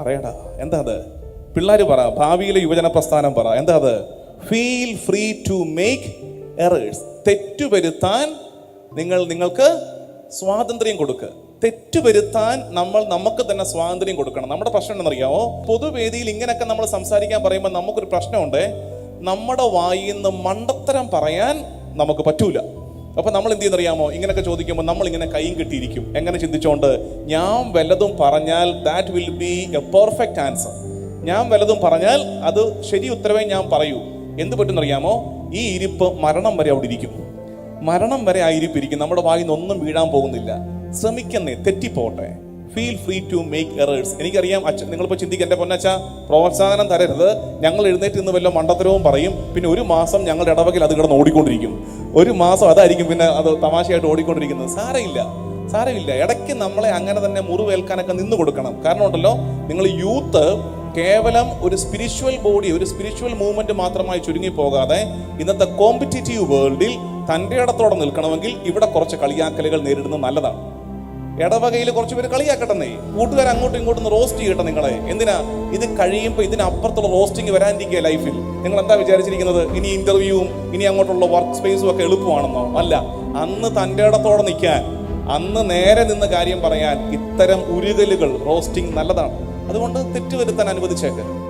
പറയടാ. എന്താ അത്? പിള്ളേർ പറ ഭാവിയിലെ യുവജന പ്രസ്ഥാനം പറ. എന്താ അത്? Feel free to make errors തെറ്റുവരുത്താൻ നിങ്ങൾ നിങ്ങൾക്ക് സ്വാതന്ത്ര്യം കൊടുക്കുക തെറ്റുവരുത്താൻ നമ്മൾ നമുക്ക് തന്നെ സ്വാതന്ത്ര്യം കൊടുക്കണം. നമ്മുടെ പ്രശ്നം എന്താണെന്നറിയാമോ പൊതുവേദിയിൽ ഇങ്ങനെയൊക്കെ നമ്മൾ സംസാരിക്കാൻ പറയുമ്പോൾ നമുക്കൊരു പ്രശ്നമുണ്ട്. നമ്മുടെ വായിന്ന് മണ്ടത്തരം പറയാൻ നമുക്ക് പറ്റൂല. അപ്പൊ നമ്മൾ എന്ത് ചെയ്യുന്നറിയാമോ? ഇങ്ങനെയൊക്കെ ചോദിക്കുമ്പോൾ നമ്മൾ ഇങ്ങനെ കൈയും കെട്ടിയിരിക്കും. എങ്ങനെ ചിന്തിച്ചുകൊണ്ട് ഞാൻ വല്ലതും പറഞ്ഞാൽ that will be a perfect answer ഞാൻ വല്ലതും പറഞ്ഞാൽ അത് ശരി ഉത്തരവേ ഞാൻ പറയൂ. എന്ത് പറ്റുന്നറിയാമോ? ഈ ഇരിപ്പ് മരണം വരെ അവിടെ ഇരിക്കും. മരണം വരെ ആ ഇരിപ്പ് ഇരിക്കും. നമ്മുടെ വായിൽ നിന്ന് ഒന്നും വീഴാൻ പോകുന്നില്ല. ശ്രമിക്കുന്നേ തെറ്റിപ്പോട്ടെ. Feel free to make errors എനിക്കറിയാം അച്ഛൻ നിങ്ങളിപ്പോൾ ചിന്തിക്കുക എന്റെ പൊന്നച്ച പ്രോത്സാഹനം തരരുത്. ഞങ്ങൾ എഴുന്നേറ്റ് ഇന്ന് വല്ല മണ്ടത്തരവും പറയും. പിന്നെ ഒരു മാസം ഞങ്ങളുടെ ഇടവകയിൽ അത് കിടന്ന് ഓടിക്കൊണ്ടിരിക്കും. ഒരു മാസം അതായിരിക്കും പിന്നെ അത് തമാശയായിട്ട് ഓടിക്കൊണ്ടിരിക്കുന്നത്. സാരമില്ല. സാരമില്ല. ഇടയ്ക്ക് നമ്മളെ അങ്ങനെ തന്നെ മുറിവേൽക്കാനൊക്കെ നിന്ന് കൊടുക്കണം. കാരണം ഉണ്ടല്ലോ നിങ്ങൾ യൂത്ത് കേവലം ഒരു സ്പിരിച്വൽ ബോഡി ഒരു സ്പിരിച്വൽ മൂവ്മെന്റ് മാത്രമായി ചുരുങ്ങി പോകാതെ ഇന്നത്തെ കോമ്പറ്റീറ്റീവ് വേൾഡിൽ തന്റെ ഇടത്തോടെ നിൽക്കണമെങ്കിൽ ഇവിടെ കുറച്ച് കളിയാക്കലുകൾ നേരിടുന്നത് നല്ലതാണ്. ഇടവകയിൽ കുറച്ച് പേര് കളിയാക്കട്ടെന്നേ. കൂട്ടുകാർ അങ്ങോട്ടും ഇങ്ങോട്ടും റോസ്റ്റ് ചെയ്യട്ടെ നിങ്ങളെ. എന്തിനാ? ഇത് കഴിയുമ്പോൾ ഇതിനപ്പുറത്തുള്ള റോസ്റ്റിംഗ് വരാനിരിക്കുക ലൈഫിൽ നിങ്ങൾ എന്താ വിചാരിച്ചിരിക്കുന്നത്? ഇനി ഇന്റർവ്യൂവും ഇനി അങ്ങോട്ടുള്ള വർക്ക് സ്പേസും ഒക്കെ എളുപ്പമാണെന്നോ? അല്ല. അന്ന് തന്റെ ഇടത്തോടെ നിൽക്കാൻ അന്ന് നേരെ നിന്ന് കാര്യം പറയാൻ ഇത്തരം ഉരുകലുകൾ റോസ്റ്റിംഗ് നല്ലതാണ്. അതുകൊണ്ട് തെറ്റ് വരുത്താൻ അനുവദിച്ചേക്ക്.